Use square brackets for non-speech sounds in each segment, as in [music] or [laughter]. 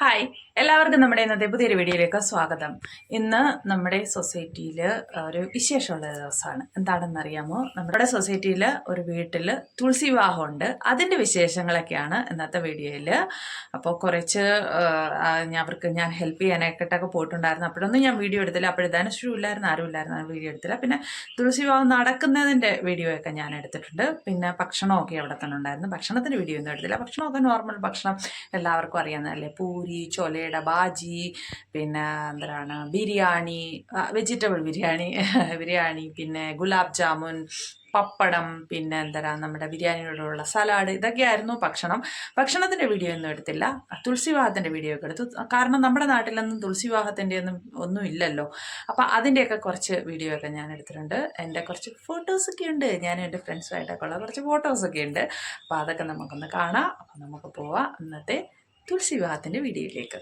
Hi എല്ലാവർക്കും നമ്മുടെ ഇന്നത്തെ പുതിയൊരു വീഡിയോയിലേക്ക് സ്വാഗതം. ഇന്ന് നമ്മുടെ സൊസൈറ്റിയിൽ ഒരു വിശേഷമുള്ള ദിവസമാണ്. എന്താണെന്നറിയാമോ നമ്മുടെ സൊസൈറ്റിയിൽ ഒരു വീട്ടിൽ തുളസി വിവാഹമുണ്ട്. അതിന്റെ വിശേഷങ്ങളൊക്കെയാണ് ഇന്നത്തെ വീഡിയോയിൽ അപ്പോൾ കുറച്ച് അവർക്ക് ഞാൻ ഹെൽപ്പ് ചെയ്യാനായിട്ടൊക്കെ പോയിട്ടുണ്ടായിരുന്നു. അപ്പോഴൊന്നും ഞാൻ വീഡിയോ എടുത്തില്ല. അപ്പോഴത്തേനും ഷൂ ഇല്ലായിരുന്നു ആരും ഇല്ലായിരുന്നു വീഡിയോ എടുത്തില്ല. പിന്നെ തുളസി വിവാഹം നടക്കുന്നതിന്റെ വീഡിയോ ഒക്കെ ഞാൻ എടുത്തിട്ടുണ്ട്. പിന്നെ ഭക്ഷണമൊക്കെ അവിടെ തന്നെ ഉണ്ടായിരുന്നു. ഭക്ഷണത്തിന്റെ വീഡിയോ ഒന്നും എടുത്തില്ല. ഭക്ഷണമൊക്കെ നോർമൽ ഭക്ഷണം എല്ലാവർക്കും അറിയാവുന്നതല്ലേ പൂരി ചൊലയുടെ ബാജി പിന്നെ എന്താണ് ബിരിയാണി വെജിറ്റബിൾ ബിരിയാണി [laughs] ബിരിയാണി പിന്നെ ഗുലാബ് ജാമുൻ പപ്പടം പിന്നെ എന്താ നമ്മുടെ ബിരിയാണിയോടുള്ള സലാഡ് ഇതൊക്കെയായിരുന്നു ഭക്ഷണം. ഭക്ഷണത്തിന്റെ വീഡിയോ ഒന്നും എടുത്തില്ല. തുളസി വിവാഹത്തിന്റെ വീഡിയോ ഒക്കെ എടുത്തു. കാരണം നമ്മുടെ നാട്ടിലൊന്നും തുളസി വിവാഹത്തിന്റെ ഒന്നും ഒന്നും ഇല്ലല്ലോ. അപ്പം അതിന്റെയൊക്കെ കുറച്ച് വീഡിയോ ഒക്കെ ഞാൻ എടുത്തിട്ടുണ്ട്. എന്റെ കുറച്ച് ഫോട്ടോസൊക്കെ ഉണ്ട്. ഞാനും എന്റെ ഫ്രണ്ട്സുമായിട്ടൊക്കെ ഉള്ള കുറച്ച് ഫോട്ടോസൊക്കെ ഉണ്ട്. അപ്പോൾ അതൊക്കെ നമുക്കൊന്ന് കാണാം. അപ്പം നമുക്ക് പോവാം. ഇന്നത്തെ തുളസി വിവാഹത്തിന്റെ വീഡിയോയിലേക്ക്.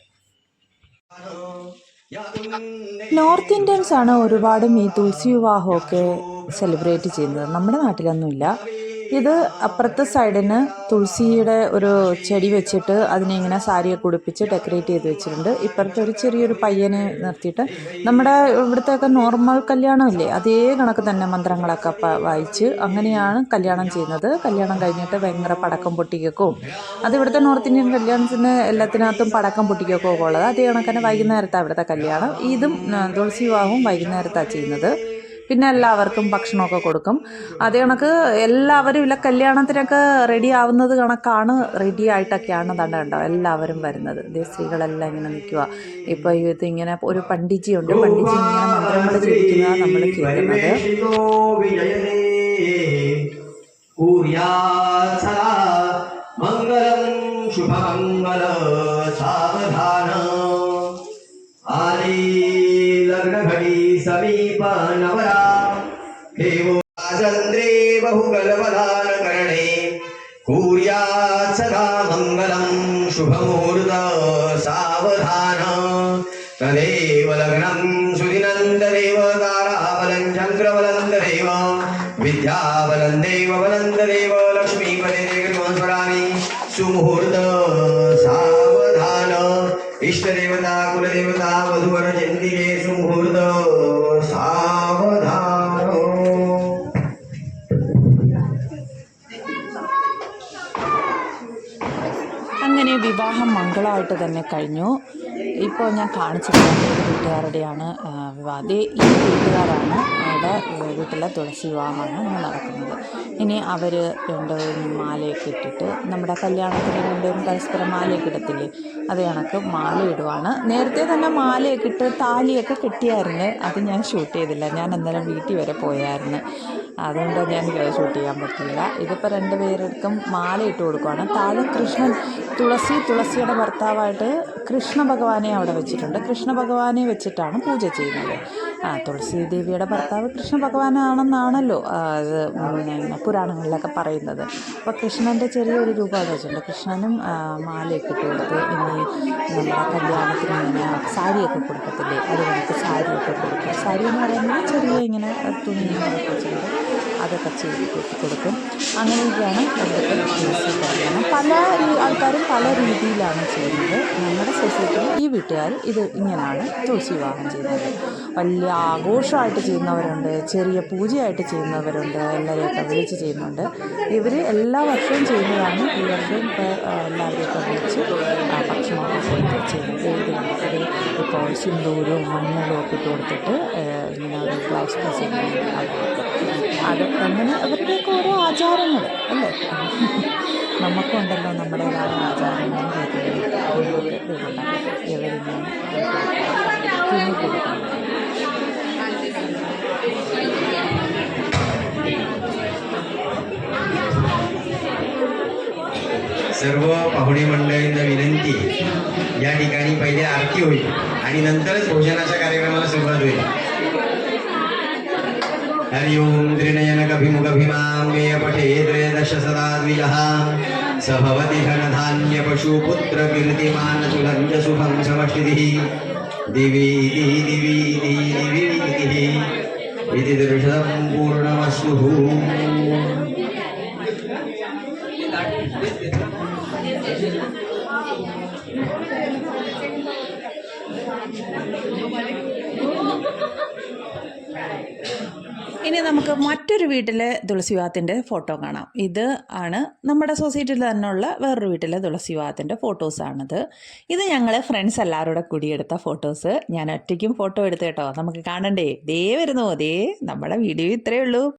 നോർത്ത് ഇന്ത്യൻസ് ആണ് ഒരുപാടും ഈ തുളസി വിവാഹമൊക്കെ സെലിബ്രേറ്റ് ചെയ്യുന്നത്. നമ്മുടെ നാട്ടിലൊന്നുമില്ല. ഇത് അപ്പുറത്തെ സൈഡിന് തുളസിയുടെ ഒരു ചെടി വെച്ചിട്ട് അതിനെ ഇങ്ങനെ സാരിയെ കുടിപ്പിച്ച് ഡെക്കറേറ്റ് ചെയ്ത് വെച്ചിട്ടുണ്ട്. ഇപ്പുറത്തെ ഒരു ചെറിയൊരു പയ്യനെ നിർത്തിയിട്ട് നമ്മുടെ ഇവിടുത്തെയൊക്കെ നോർമൽ കല്യാണമില്ലേ? അതേ കണക്ക് തന്നെ മന്ത്രങ്ങളൊക്കെ വായിച്ച് അങ്ങനെയാണ് കല്യാണം ചെയ്യുന്നത്. കല്യാണം കഴിഞ്ഞിട്ട് ഭയങ്കര പടക്കം പൊട്ടിക്കൊക്കെ അത് ഇവിടുത്തെ നോർത്ത് ഇന്ത്യൻ കല്യാണത്തിന് എല്ലാത്തിനകത്തും പടക്കം പൊട്ടിക്കൊക്കെ ഉള്ളത്. അതേ കണക്ക് തന്നെ വൈകുന്നേരത്താണ് ഇവിടുത്തെ കല്യാണം. ഇതും തുളസി വിവാഹവും വൈകുന്നേരത്താണ് ചെയ്യുന്നത്. പിന്നെ എല്ലാവർക്കും ഭക്ഷണമൊക്കെ കൊടുക്കും. അത് കണക്ക് എല്ലാവരും ഇല്ല കല്യാണത്തിനൊക്കെ റെഡി ആവുന്നത് കണക്കാണ് റെഡി ആയിട്ടൊക്കെയാണ് തന്നെ കണ്ടോ? എല്ലാവരും വരുന്നത്. ഇതേ സ്ത്രീകളെല്ലാം ഇങ്ങനെ നിൽക്കുക ഇപ്പോൾ ഇത് ഇങ്ങനെ ഒരു പണ്ഡിജി ഉണ്ട് പണ്ഡിജി ഇങ്ങനെ മന്ത്രങ്ങൾ ജീവിക്കുന്ന നമ്മൾ കേൾക്കുന്നത്. समीप नवरा राजन्द्रे चन्द्रे बहुकल्पदानकरणे कुर्यात् सदा मङ्गलं शुभमुहूर्त सावधान तदेव लग्नम् सुदिनन्ददेव ताराबलं चन्द्रबलन्ददेव विद्याबलन्देव बलन्ददेव लक्ष्मीपदे गृहस्वराणि सुमुहूर्त। ഇഷ്ടദേവത കുലദേവതാ വധുവര ജന്തിരേ സുഹൃത അങ്ങനെ വിവാഹം മംഗളമായിട്ട് തന്നെ കഴിഞ്ഞു. ഇപ്പോൾ ഞാൻ കാണിച്ചിട്ടുള്ള ഒരു വീട്ടുകാരുടെയാണ് വിവാഹം ഈ വീട്ടുകാരാണ് അവിടെ വീട്ടിലെ തുളസി വിവാഹമാണ് ഇന്ന് നടക്കുന്നത്. ഇനി അവർ രണ്ടുപേരും മാലയൊക്കെ ഇട്ടിട്ട് നമ്മുടെ കല്യാണത്തിന് രണ്ടുപേരും പരസ്പരം മാലയൊക്കെ ഇടത്തില്ലേ? അത് കണക്ക് മാല ഇടുവാണ്. നേരത്തെ തന്നെ മാലയൊക്കെ ഇട്ട് താലിയൊക്കെ കെട്ടിയായിരുന്നു. അത് ഞാൻ ഷൂട്ട് ചെയ്തില്ല. ഞാൻ അന്നേരം വീട്ടിൽ വരെ പോയായിരുന്നു. അതുകൊണ്ട് ഞാൻ ഷൂട്ട് ചെയ്യാൻ പറ്റില്ല ഇതിപ്പോൾ രണ്ടുപേർക്കും മാല ഇട്ട് കൊടുക്കുവാണ്. താഴെ കൃഷ്ണൻ തുളസി തുളസിയുടെ ഭർത്താവായിട്ട് കൃഷ്ണ ഭഗവാനെ അവിടെ വെച്ചിട്ടുണ്ട്. കൃഷ്ണ ഭഗവാനെ വെച്ചിട്ടാണ് പൂജ ചെയ്യുന്നത്. ആ തുളസി ദേവിയുടെ ഭർത്താവ് കൃഷ്ണ ഭഗവാനാണെന്നാണല്ലോ അത് പുരാണങ്ങളിലൊക്കെ പറയുന്നത്. അപ്പോൾ കൃഷ്ണന്റെ ചെറിയൊരു രൂപം വെച്ചിട്ടുണ്ട് കൃഷ്ണനും മാലയൊക്കെ ഇട്ട് കൊടുത്ത് ഇനി നമ്മുടെ കല്യാണത്തിന് ഇങ്ങനെ സാരിയൊക്കെ കൊടുക്കത്തില്ലേ? അത് സാരിയൊക്കെ കൊടുക്കും. സാരി എന്ന് പറയുന്നത് ചെറിയ ഇങ്ങനെ തുണി ഇങ്ങനെ വെച്ചിട്ടുണ്ട് അതൊക്കെ ചെയ്ത് കൊടുക്കും. അങ്ങനെയൊക്കെയാണ് ഇവിടുത്തെ പല ആൾക്കാരും പല രീതിയിലാണ് ചെയ്യുന്നത്. നമ്മുടെ സൊസൈറ്റിയിൽ ഈ വീട്ടുകാർ ഇത് ഇങ്ങനെയാണ് തുളസി വിവാഹം ചെയ്യുന്നത്. വലിയ ആഘോഷമായിട്ട് ചെയ്യുന്നവരുണ്ട് ചെറിയ പൂജയായിട്ട് ചെയ്യുന്നവരുണ്ട് എല്ലാവരെയൊക്കെ വിളിച്ച് ചെയ്യുന്നുണ്ട്. ഇവർ എല്ലാ വർഷവും ചെയ്യുന്നതാണ് ഈ വർഷവും ഇപ്പോൾ എല്ലാവരെയൊക്കെ വിളിച്ച് ഭക്ഷണമൊക്കെ ഇപ്പോൾ സിന്ദൂരും മഞ്ഞളും ഒക്കെ ഇട്ട് കൊടുത്തിട്ട് ഇങ്ങനെ ഒരു ഗ്ലാസ് പീസ് അത് അങ്ങനെ അവരുടെയൊക്കെ ഓരോ ആചാരങ്ങൾ അല്ലേ? നമുക്കുണ്ടല്ലോ നമ്മുടേതായ ആചാരങ്ങളും രീതികളും നമുക്ക് ഇതുണ്ടാകും ഇവരിങ്ങനെ തുന്നി കൊടുക്കുന്നു सर्व पाहुणे मंडळींना विनंती या ठिकाणी पहिले आरती होईल आणि नंतरच भोजनाच्या कार्यक्रमाला सुरुवात होईल हरि ओं त्रिनयनकभिमुखभिमाम्बेय पठे त्रयोदश सदा द्विजः स भवति धनधान्यपशुपुत्रकीर्तिमानसुलञ्जसुभं समष्टिः इति पूर्णमस्युः Thank you. ഇനി നമുക്ക് മറ്റൊരു വീട്ടിലെ തുളസി ഫോട്ടോ കാണാം. ഇത് ആണ് നമ്മുടെ സൊസൈറ്റിയിൽ തന്നെയുള്ള വേറൊരു വീട്ടിലെ തുളസി വിവാഹത്തിന്റെ ഫോട്ടോസാണിത് ഇത് ഞങ്ങൾ ഫ്രണ്ട്സ് എല്ലാവരുടെ കൂടെ കൂടിയെടുത്ത ഫോട്ടോസ്. ഞാൻ ഒറ്റയ്ക്കും ഫോട്ടോ എടുത്ത് കേട്ടോ. നമുക്ക് കാണണ്ടേ? ദേ വരുന്നു. ദേ നമ്മുടെ വീഡിയോ ഇത്രയേ ഉള്ളൂ.